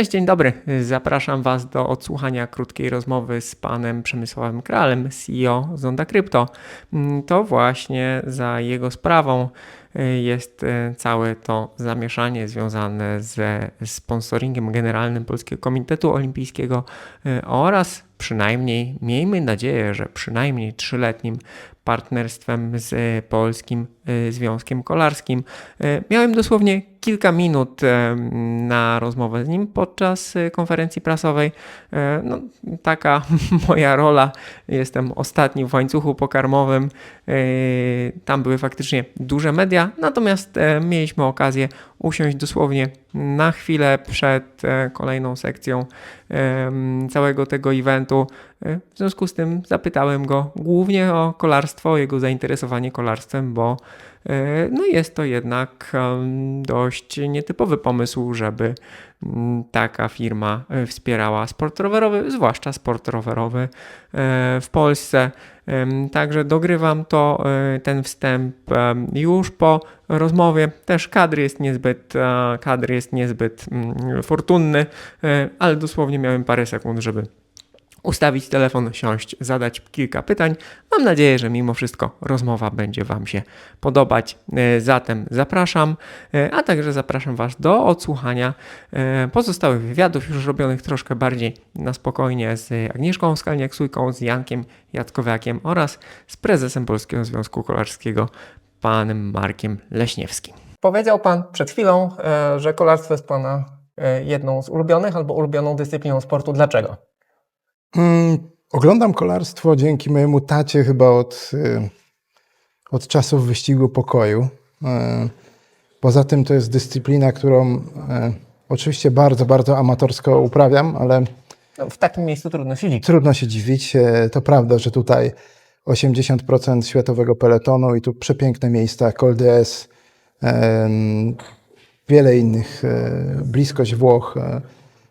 Cześć, dzień dobry. Zapraszam Was do odsłuchania krótkiej rozmowy z panem Przemysławem Kralem, CEO Zonda Crypto. Mm, To właśnie za jego sprawą y, jest y, całe to zamieszanie związane ze sponsoringiem generalnym Polskiego Komitetu Olimpijskiego y, oraz przynajmniej, miejmy nadzieję, że przynajmniej trzyletnim partnerstwem z y, Polskim y, Związkiem Kolarskim. Y, Miałem dosłownie kilka minut e, na rozmowę z nim podczas konferencji prasowej. E, No, taka moja rola. Jestem ostatni w łańcuchu pokarmowym. E, Tam były faktycznie duże media, natomiast e, mieliśmy okazję usiąść dosłownie na chwilę przed e, kolejną sekcją całego tego eventu. E, W związku z tym zapytałem go głównie o kolarstwo, o jego zainteresowanie kolarstwem, bo e, no jest to jednak dość nietypowy pomysł, żeby mm, taka firma e, wspierała sport rowerowy, zwłaszcza sport rowerowy w Polsce. Także dogrywam to, ten wstęp już po rozmowie. Też kadr jest niezbyt, kadr jest niezbyt mm, fortunny, ale dosłownie miałem parę sekund, żeby ustawić telefon, siąść, zadać kilka pytań. Mam nadzieję, że mimo wszystko rozmowa będzie Wam się podobać. E, Zatem zapraszam, e, a także zapraszam Was do odsłuchania e, pozostałych wywiadów, już robionych troszkę bardziej na spokojnie z Agnieszką Skalniak-Sujką, z Jankiem Jackowiakiem oraz z prezesem Polskiego Związku Kolarskiego, panem Markiem Leśniewskim. Powiedział Pan przed chwilą, że kolarstwo jest Pana jedną z ulubionych albo ulubioną dyscypliną sportu. Dlaczego? Mm, oglądam kolarstwo dzięki mojemu tacie chyba od, y, od czasów wyścigu pokoju. Y, Poza tym to jest dyscyplina, którą y, oczywiście bardzo, bardzo amatorsko uprawiam, ale No, w takim miejscu trudno się liczyć. trudno się dziwić. To prawda, że tutaj 80% światowego peletonu i tu przepiękne miejsca, Col em, wiele innych, bliskość Włoch,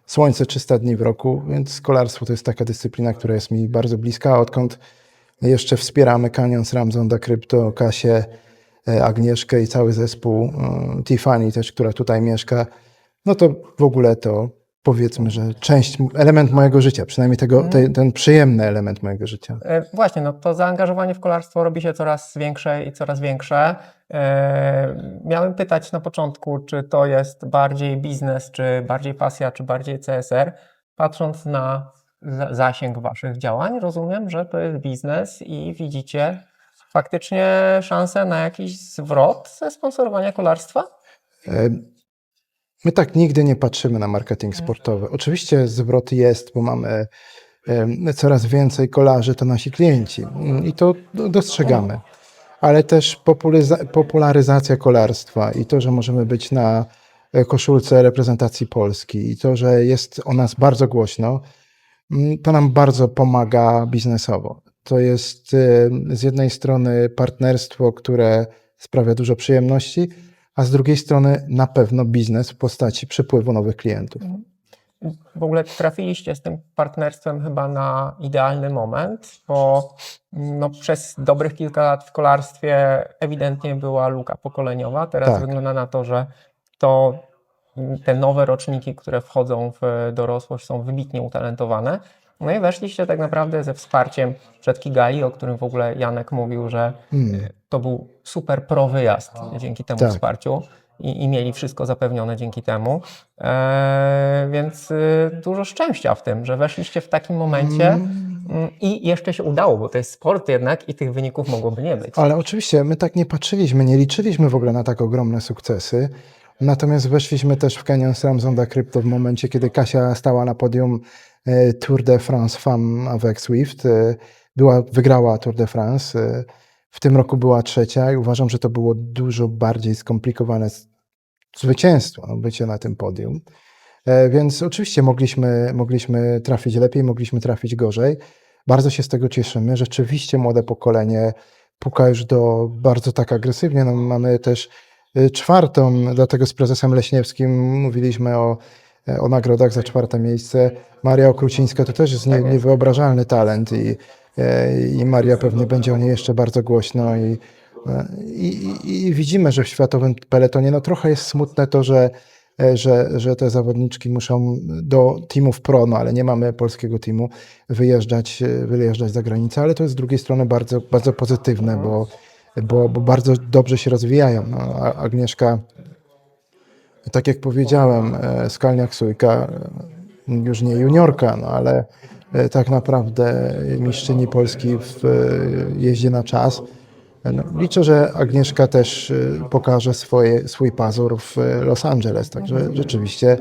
słońce 300 dni w roku, więc kolarstwo to jest taka dyscyplina, która jest mi bardzo bliska. Odkąd jeszcze wspieramy Canyon SRAM, Zonda Crypto, Kasię, e, Agnieszkę i cały zespół, e, Tiffany też, która tutaj mieszka, no to w ogóle to powiedzmy, że część, element mojego życia, przynajmniej tego, te, ten przyjemny element mojego życia. E, Właśnie, no to zaangażowanie w kolarstwo robi się coraz większe i coraz większe. E, Miałem pytać na początku, czy to jest bardziej biznes, czy bardziej pasja, czy bardziej CSR. Patrząc na za- zasięg Waszych działań, rozumiem, że to jest biznes i widzicie faktycznie szansę na jakiś zwrot ze sponsorowania kolarstwa? My tak nigdy nie patrzymy na marketing sportowy. Oczywiście zwrot jest, bo mamy coraz więcej kolarzy, to nasi klienci Mm, i to do- dostrzegamy. Ale też popularyzacja kolarstwa i to, że możemy być na e, koszulce reprezentacji Polski i to, że jest o nas bardzo głośno, mm, to nam bardzo pomaga biznesowo. To jest z jednej strony partnerstwo, które sprawia dużo przyjemności, a z drugiej strony na pewno biznes w postaci przepływu nowych klientów. W ogóle trafiliście z tym partnerstwem chyba na idealny moment, bo no, przez dobrych kilka lat w kolarstwie ewidentnie była luka pokoleniowa. Teraz Tak. wygląda na to, że to mm, te nowe roczniki, które wchodzą w dorosłość, są wybitnie utalentowane. No i weszliście tak naprawdę ze wsparciem przed Kigali, o którym w ogóle Janek mówił, że Hmm. to był super pro wyjazd dzięki temu Tak. wsparciu i, i mieli wszystko zapewnione dzięki temu. Eee, więc y, dużo szczęścia w tym, że weszliście w takim momencie mm, i jeszcze się udało, bo to jest sport jednak i tych wyników mogłoby nie być. Ale oczywiście my tak nie patrzyliśmy, nie liczyliśmy w ogóle na tak ogromne sukcesy. Natomiast weszliśmy też w Canyon SRAM Zonda Crypto w momencie, kiedy Kasia stała na podium e, Tour de France Femme avec Swift. e, Była, wygrała Tour de France. e, W tym roku była trzecia i uważam, że to było dużo bardziej skomplikowane zwycięstwo, no, bycie na tym podium. E, Więc oczywiście mogliśmy, mogliśmy trafić lepiej, mogliśmy trafić gorzej. Bardzo się z tego cieszymy. Rzeczywiście młode pokolenie puka już do bardzo tak agresywnie. No, mamy też czwartą, dlatego z prezesem Leśniewskim mówiliśmy o, e, o nagrodach za czwarte miejsce. Maria Okrucińska to też jest nie, niewyobrażalny talent i, e, i Maria pewnie będzie o niej jeszcze bardzo głośno i, e, i, i, i widzimy, że w światowym peletonie no trochę jest smutne to, że e, że, że te zawodniczki muszą do teamów pro, no ale nie mamy polskiego teamu, wyjeżdżać, e, wyjeżdżać za granicę, ale to jest z drugiej strony bardzo, bardzo pozytywne, bo, bo, bo bardzo dobrze się rozwijają. No, Agnieszka, tak jak powiedziałem, e, Skalniak Sójka, e, już nie juniorka, no ale e, tak naprawdę mistrzyni Polski w jeździe na czas. No, liczę, że Agnieszka też pokaże swoje, swój pazur w Los Angeles, także rzeczywiście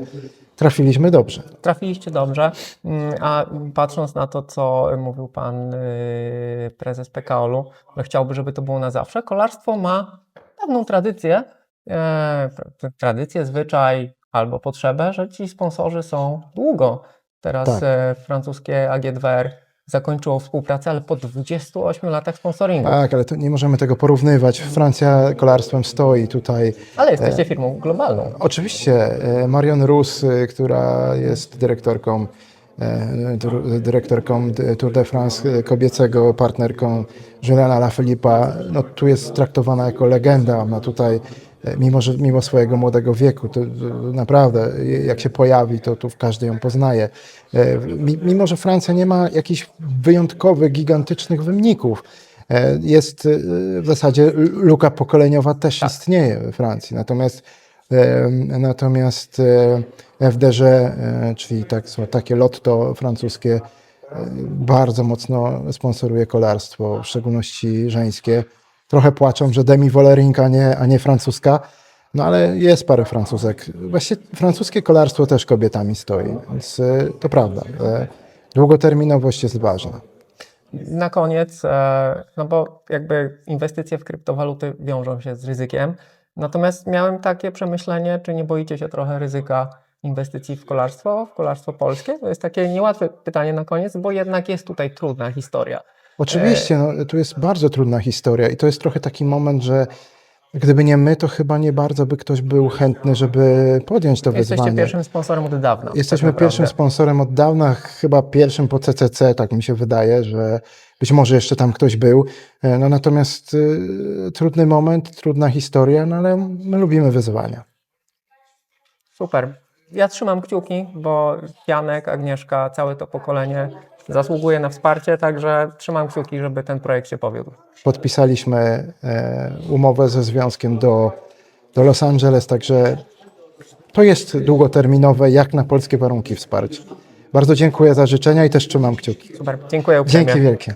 trafiliśmy dobrze. Trafiliście dobrze, Mm, a patrząc na to, co mówił pan y, prezes PKOL-u, że chciałby, żeby to było na zawsze, kolarstwo ma pewną tradycję, e, tra- tradycję, zwyczaj albo potrzebę, że ci sponsorzy są długo. Teraz Tak. e, francuskie AG2R zakończyło współpracę, ale po 28 latach sponsoringu. Tak, ale to nie możemy tego porównywać. Francja kolarstwem stoi tutaj. Ale jesteście firmą globalną. Oczywiście e, Marion Rus, e, która jest dyrektorką, e, dyrektorką Tour de France e, kobiecego, partnerką Juliana Lafilipa, no tu jest traktowana jako legenda. Ona tutaj, e, mimo, że, mimo swojego młodego wieku, to, to naprawdę e, jak się pojawi, to tu w każdy ją poznaje. E, mi- Mimo, że Francja nie ma jakichś wyjątkowych, gigantycznych wyników, E, Jest e, w zasadzie luka pokoleniowa też istnieje we Francji. Natomiast, e, natomiast e, FDŻ, e, czyli tak, takie lotto francuskie, e, bardzo mocno sponsoruje kolarstwo, w szczególności żeńskie. Trochę płaczą, że Demi Wolerink, a nie, a nie francuska. No ale jest parę Francuzek. Właściwie francuskie kolarstwo też kobietami stoi, więc e, to prawda. E, Długoterminowość jest ważna. Na koniec, e, no bo jakby inwestycje w kryptowaluty wiążą się z ryzykiem. Natomiast miałem takie przemyślenie, czy nie boicie się trochę ryzyka inwestycji w kolarstwo, w kolarstwo polskie? To jest takie niełatwe pytanie na koniec, bo jednak jest tutaj trudna historia. Oczywiście, no, tu jest bardzo trudna historia i to jest trochę taki moment, że gdyby nie my, to chyba nie bardzo by ktoś był chętny, żeby podjąć to Jesteście wyzwanie. pierwszym sponsorem od dawna. Jesteśmy tak pierwszym sponsorem od dawna, chyba pierwszym po CCC, tak mi się wydaje, że być może jeszcze tam ktoś był. E, No natomiast y, trudny moment, trudna historia, no ale my lubimy wyzwania. Super. Ja trzymam kciuki, bo Janek, Agnieszka, całe to pokolenie zasługuje na wsparcie, także trzymam kciuki, żeby ten projekt się powiódł. Podpisaliśmy e, umowę ze związkiem do, do Los Angeles, także to jest długoterminowe, jak na polskie warunki wsparcie. Bardzo dziękuję za życzenia i też trzymam kciuki. Super. Dziękuję uprzejmie. Dzięki wielkie.